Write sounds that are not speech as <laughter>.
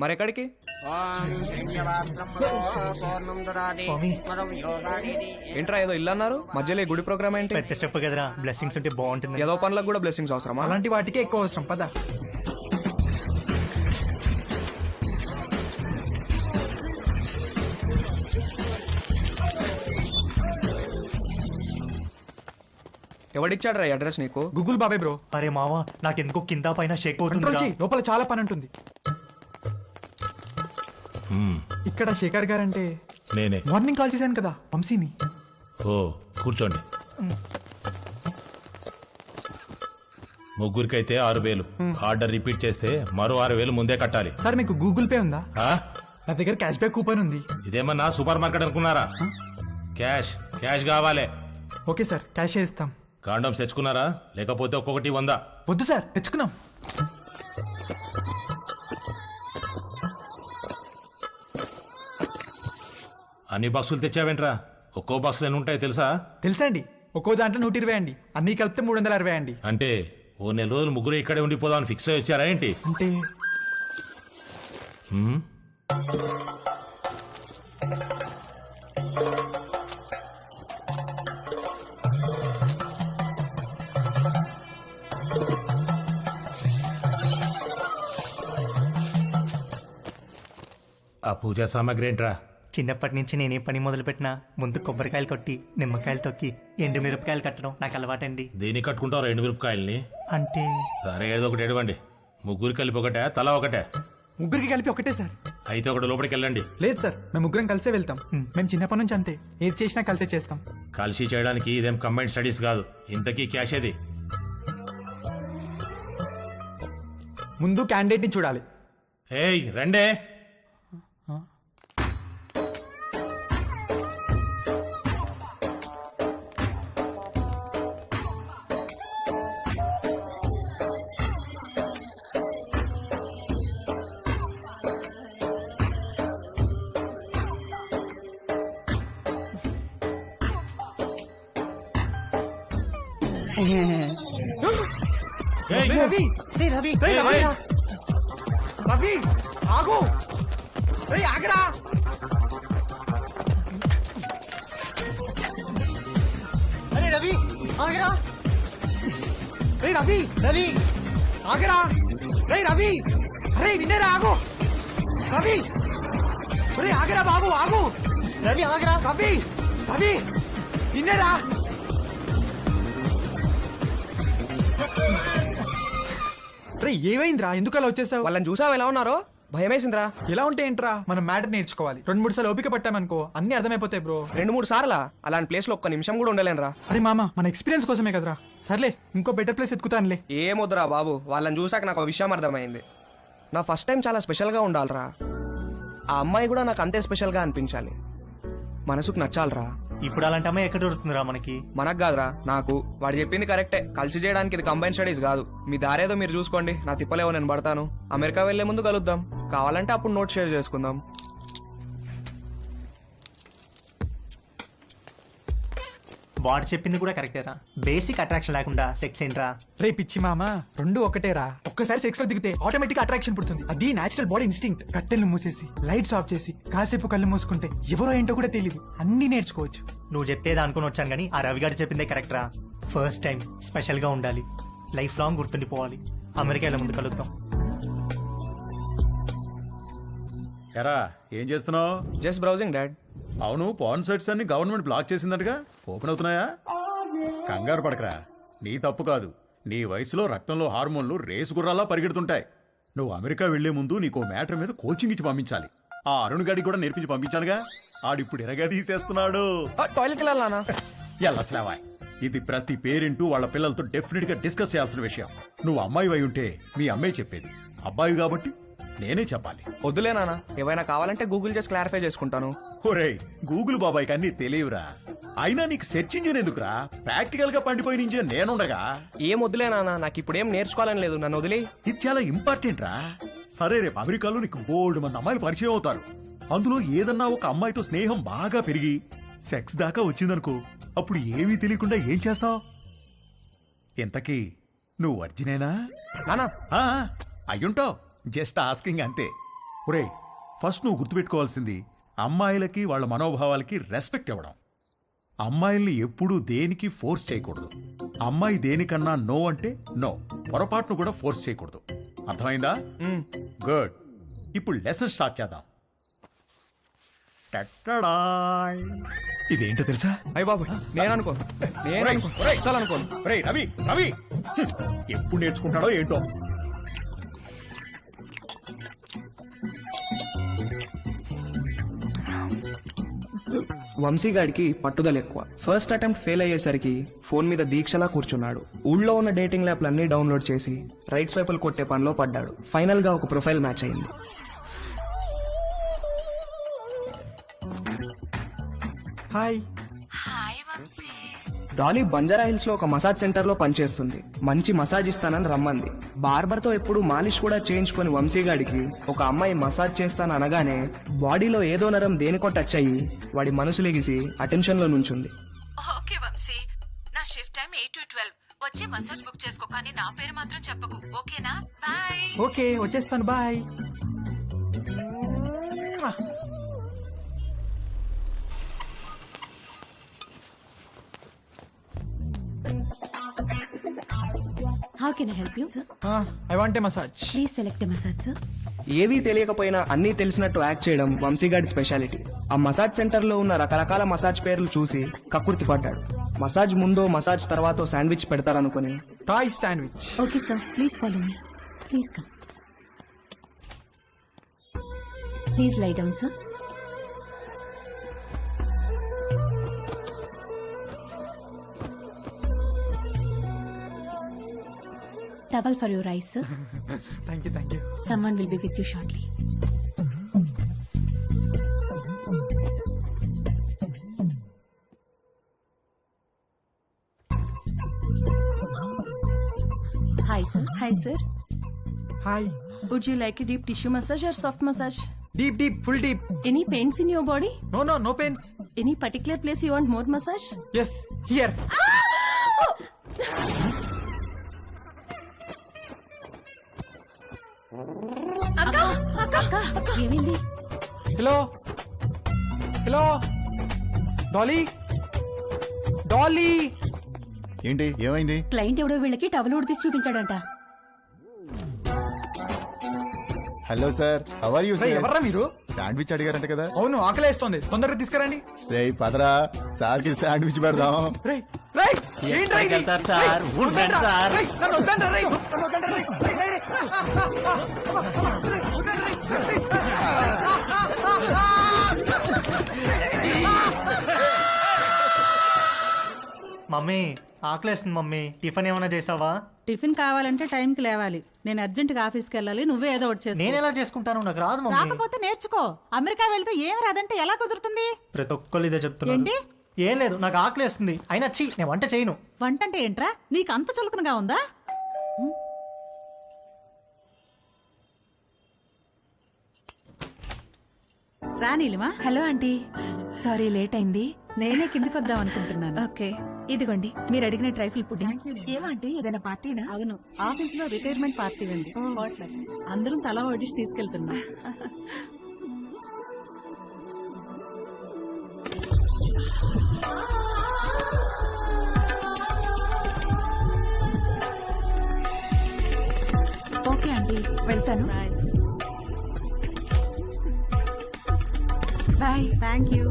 మరెక్కడికి? ఏంట్రా ఏదో ఇల్లు అన్నారు మధ్యలో ఈ గుడి ప్రోగ్రామ్ ఏంటి? పెద్ద స్టెప్ కదరా. బ్లెస్సింగ్స్ ఉంటే బాగుంటుంది. ఏదో పనులకు కూడా బ్లెస్సింగ్స్ అవసరమా? అలాంటి వాటికే ఎక్కువ అవసరం. పద. ఎవడిచ్చాడు రా అడ్రస్ నీకు? గూగుల్ బాబాయ్ బ్రో. అరే మావా నాకెందుకో కింద పైన షేక్ అవుతుంది లోపల చాలా పని ఉంటుంది. ఇక్కడ శేఖర్ గారు అంటే నేనే. మార్నింగ్ కాల్ చేశాను కదా వంశీని. ఓ కూర్చోండి. ముగ్గురికైతే ఆరు వేలు. ఆర్డర్ రిపీట్ చేస్తే మరో ఆరు వేలు ముందే కట్టాలి. సార్ మీకు గూగుల్ పే ఉందా? నా దగ్గర క్యాష్ బ్యాక్ కూపన్ ఉంది. ఇదేమన్నా సూపర్ మార్కెట్ అనుకున్నారా? క్యాష్ క్యాష్ కావాలి. ఓకే సార్ క్యాష్ ఇస్తాం. కాండమ్స్ తెచ్చుకున్నారా? లేకపోతే ఒక్కొక్కటి వందా. వద్దు సార్ తెచ్చుకున్నాం. అన్ని బాక్సులు తెచ్చావేంట్రా? ఒక్కో బాక్సులు ఎన్ని ఉంటాయి తెలుసా? తెలుసా అండి ఒక్కో దాంట్లో నూట ఇరవై అండి. అన్ని కలిపితే మూడు వందల అరవై అండి. అంటే ఓ నెల రోజులు ముగ్గురు ఇక్కడే ఉండిపోదామని ఫిక్స్ అయ్యి వచ్చారా ఏంటి? అంటే హ్మ్? ఆ పూజా సామాగ్రి ఏంట్రా? చిన్నప్పటి నుంచి నేనే పని మొదలు పెట్టినా ముందు కొబ్బరికాయలు కొట్టి నిమ్మకాయలు తొక్కి ఎండు మిరపకాయలు కట్టడం నాకు అలవాటండి. దేనికి కట్టుకుంటావు రెండు మిరపకాయల్ని? అంటే? సరే ఏదో ఒకటి ఎడవండి ముగ్గురు కలిపి ఒకటే తల ఒకటే. ముగ్గురికి కలిపి ఒకటే సార్. అయితే ఒకటి లోపలికి వెళ్ళండి. లేదు సార్. మేము ముగ్గురం కలిసే వెళ్తాం. మేము చిన్నప్పటి నుంచి అంతే. ఏది చేసినా కలిసే చేస్తాం. కలిసి చేయడానికి ఇదేం కంబైన్ స్టడీస్ కాదు. ఇంతకీ క్యాష్ ఏది? ముందు క్యాండిడేట్ని చూడాలి. ఏయ్ రండే. రవి రవి రవి ఆగు ఆగరా అరే రవి ఆగరా రేయ్ రవి రవి ఆగరా రేయ్ రవి అరే నిన్నేరా ఆగు రవి రేయ్ ఆగరా బాబు ఆగు రవి ఆగరా రవి రవి నిన్నేరా రే ఏమైందిరా? ఎందుకు అలా వచ్చేసావు? వాళ్ళని చూసావు? ఎలా ఉన్నారో? భయమేసిందిరా. ఎలా ఉంటే ఏంట్రా? మనం మ్యాటర్ నేర్చుకోవాలి. రెండు మూడు సార్లు ఓపిక పట్టామనుకో అన్ని అర్థమైపోతాయి బ్రో. రెండు మూడు సార్లా? అలాంటి ప్లేస్లో ఒక్క నిమిషం కూడా ఉండలేనురా. అరే మామ మన ఎక్స్పీరియన్స్ కోసమే కదరా. సర్లే ఇంకో బెటర్ ప్లేస్ ఎత్తుకుతానులే. ఏమొద్దురా బాబు? వాళ్ళని చూసాక నాకు ఒక విషయం అర్థమైంది. నా ఫస్ట్ టైం చాలా స్పెషల్గా ఉండాలిరా. ఆ అమ్మాయి కూడా నాకు అంతే స్పెషల్గా అనిపించాలి. మనసుకు నచ్చాలిరా. ఇప్పుడు అలాంటి అమ్మాయి ఎక్కడ దొరుకుతుందిరా మనకి? మనకు కాదురా నాకు. వాడు చెప్పింది కరెక్టే. కలిసి చేయడానికి ఇది కంబైన్ స్టడీస్ కాదు. మీ దారేదో మీరు చూసుకోండి నా తిప్పలేవో నేను పడతాను. అమెరికా వెళ్ళే ముందు కలుద్దాం. కావాలంటే అప్పుడు నోట్ షేర్ చేసుకుందాం. వాడు చెప్పింది కూడా కరెక్టేరా బేసిక్ అట్రాక్షన్ లేకుండా సెక్స్ ఏంట్రా రే? పిచ్చి మామ రెండు ఒకటేరా ఒక్కసారి సెక్స్లో దిగితే ఆటోమేటిక్ అట్రాక్షన్ పుడుతుంది. అది నేచురల్ బాడీ ఇన్స్టింక్ట్ కట్టెలు మూసేసి లైట్స్ ఆఫ్ చేసి కాసేపు కళ్ళు మూసుకుంటే ఎవరో ఏంటో కూడా తెలియదు అన్ని నేర్చుకోవచ్చు. నువ్వు చెప్పేది అనుకుని వచ్చాను కానీ ఆ రవి గారు చెప్పిందే కరెక్టరా ఫస్ట్ టైం స్పెషల్గా ఉండాలి. లైఫ్ లాంగ్ గుర్తుండిపోవాలి. అమెరికాలో ముందు కలుద్దాం. ఎరా ఏం చేస్తున్నావు? జస్ట్ బ్రౌజింగ్ డాడ్ అవును పాన్ సైట్స్ అన్ని గవర్నమెంట్ బ్లాక్ చేసిందటగా. ఓపెన్ అవుతున్నాయా? కంగారు పడకరా. నీ తప్పు కాదు. నీ వయసులో రక్తంలో హార్మోన్లు రేసు గుర్రాలా పరిగెడుతుంటాయి. నువ్వు అమెరికా వెళ్ళే ముందు నీకు మ్యాటర్ మీద కోచింగ్ ఇచ్చి పంపించాలి. ఆ అరుణ్ గడికి కూడా నేర్పించి పంపించానుగా. ఆడిప్పుడు ఎరగా తీసేస్తున్నాడు. ఎల్లట్లేవా ఇది ప్రతి పేరెంటు వాళ్ళ పిల్లలతో డెఫినెట్గా డిస్కస్ చేయాల్సిన విషయం. నువ్వు అమ్మాయి అయి ఉంటే మీ అమ్మాయి చెప్పేది. అబ్బాయి కాబట్టి నేనే చెప్పాలి. వద్దులే నాన్న. ఏమైనా కావాలంటే గూగుల్ చేసి క్లారిఫై చేసుకుంటాను. ఒరేయ్ గూగుల్ బాబాయ్కి అన్ని తెలియవురా అయినా నీకు సెర్చ్ ఇంజిన్ ఎందుకురా? ప్రాక్టికల్గా పండిపోయిన ఇంజిన్ నేనుండగా. ఏం వద్దులే నాన్న నాకు ఇప్పుడు ఏం నేర్చుకోవాలని లేదు నన్ను వదిలే ఇది చాలా ఇంపార్టెంట్ రా సరే రేపు అమెరికాలో నీకు బోల్డ్ మంది అమ్మాయిలు పరిచయం అవుతారు. అందులో ఏదన్నా ఒక అమ్మాయితో స్నేహం బాగా పెరిగి సెక్స్ దాకా వచ్చిందనుకో అప్పుడు ఏమీ తెలియకుండా ఏం చేస్తావు? ఇంతకీ నువ్వు వర్జినేనా? నానా ఆ, అయ్యుంటావు. జస్ట్ ఆస్కింగ్ అంతే. ఒరే ఫస్ట్ నువ్వు గుర్తుపెట్టుకోవాల్సింది అమ్మాయిలకి వాళ్ళ మనోభావాలకి రెస్పెక్ట్ ఇవ్వడం. అమ్మాయిల్ని ఎప్పుడూ దేనికి ఫోర్స్ చేయకూడదు. అమ్మాయి దేనికన్నా నో అంటే నో పొరపాటును కూడా ఫోర్స్ చేయకూడదు. అర్థమైందా? గుడ్ ఇప్పుడు లెసన్ స్టార్ట్ చేద్దాం. టట్టడాయ్. ఇదేంటో తెలుసా? అయ్య బాబు నేను అనుకోను నేను అనుకోను. అస్సలు రవి రవి. హ్మ్. ఎప్పుడు నేర్చుకుంటాడో ఏంటో. వంశీగాడికి పట్టుదల ఎక్కువ. ఫస్ట్ అటెంప్ట్ ఫెయిల్ అయ్యేసరికి ఫోన్ మీద దీక్షలా కూర్చున్నాడు. ఊళ్ళో ఉన్న డేటింగ్ యాప్లన్నీ డౌన్లోడ్ చేసి రైట్ స్వైపులు కొట్టే పనిలో పడ్డాడు. ఫైనల్గా ఒక ప్రొఫైల్ మ్యాచ్ అయింది. Hi hi Vamshi. Dolly Banjara హిల్స్లో ఒక మసాజ్ సెంటర్లో పనిచేస్తుంది. మంచి మసాజ్ ఇస్తానని రమ్మంది. బార్బర్తో ఎప్పుడు మాలిష్ కూడా చేయించుకొని వంశీగాడికి ఒక అమ్మాయి మసాజ్ చేస్తాను అనగానే బాడీలో ఏదో నరం దేనికో టచ్ అయ్యి వాడి మనసు లెగిసి అటెన్షన్లో నుంచుంది. ఓకే వంశీ. నా shift time eight to twelve. వచ్చి మసాజ్ బుక్ చేసుకో కానీ నా పేరు మాత్రం చెప్పకు. ఓకేనా? బాయ్. ఓకే వచ్చేస్తాను. Bye. I help you, sir? I want a massage Please select a massage, sir. ఏవీ తెలియకపోయినా అన్నీ తెలిసినట్టు యాక్ట్ చేయడం వంశీగాడి స్పెషాలిటీ ఆ మసాజ్ సెంటర్లో ఉన్న రకరకాల మసాజ్ పేర్లు చూసి కక్కుర్తి పడ్డాడు మసాజ్ ముందో మసాజ్ తర్వాతో sandwich పెడతారనుకుని Thai sandwich Okay, sir. Please follow me. Please come. Please lie down, sir. towel for your eyes, sir. <laughs> thank you, thank you. Someone will be with you shortly. Hi, sir. Hi, sir. Hi. Would you like a deep tissue massage or soft massage? Deep, deep, full deep. Any pains in your body? No, no, no pains. Any particular place you want more massage? Yes, here. Ah! ఏమైంది hello hello Dolly Dolly ఏంటి ఏమైంది client ఎవడో వీళ్ళకి towel తీసి చూపించాడంట hello sir how are you రే ఎవర్రా మీరు sandwich అడిగారంట కదా అవును ఆకలేస్తోంది తొందరగా తీసుకురండి రే పదరా సార్కి శాండ్విచ్ పెడదాం రే రే ఏంట్రా ఇది? రేయ్, వద్దండ్రా. రేయ్, నన్ను వద్దండ్రా, రేయ్, నన్ను వద్దండ్రా, రేయ్. రేయ్, రేయ్, రేయ్. మమ్మీ ఆకలేస్తుంది మమ్మీ. టిఫిన్ ఏమైనా చేసావా? టిఫిన్ కావాలంటే టైంకి లేవాలి. నేను అర్జెంటుగా ఆఫీస్కి వెళ్ళాలి. నువ్వే ఏదో ఒకటి చేసుకో. నేను ఎలా చేసుకుంటాను? నాకు రాదు మమ్మీ. రాకపోతే నేర్చుకో. అమెరికా వెళ్తే ఏం రాదంటే ఎలా కుదురుతుంది? ప్రతి ఒక్కరు ఇదే చెప్తున్నారు. ఏంటి? ఏం లేదు. నాకు ఆకలేస్తుంది. అయినా చీ నేను వంట చేయను. వంట అంటే ఏంట్రా? నీకు అంత చులకనగా ఉందా? రా Neelima hello aunty. Sorry late అయింది నేనే కిందికి వద్దాం అనుకుంటున్నాను. ఓకే. ఇదిగోండి మీరు అడిగిన ట్రైఫుల్ పుడ్డింగ్ ఏమంటే ఏదైనా పార్టీనా? అవును. ఆఫీస్లో రిటైర్మెంట్ పార్టీ ఉంది. అందరం తల వడ్డిసి తీసుకెళ్తున్నాం. Okay aunty. వెళ్తాను. Bye thank you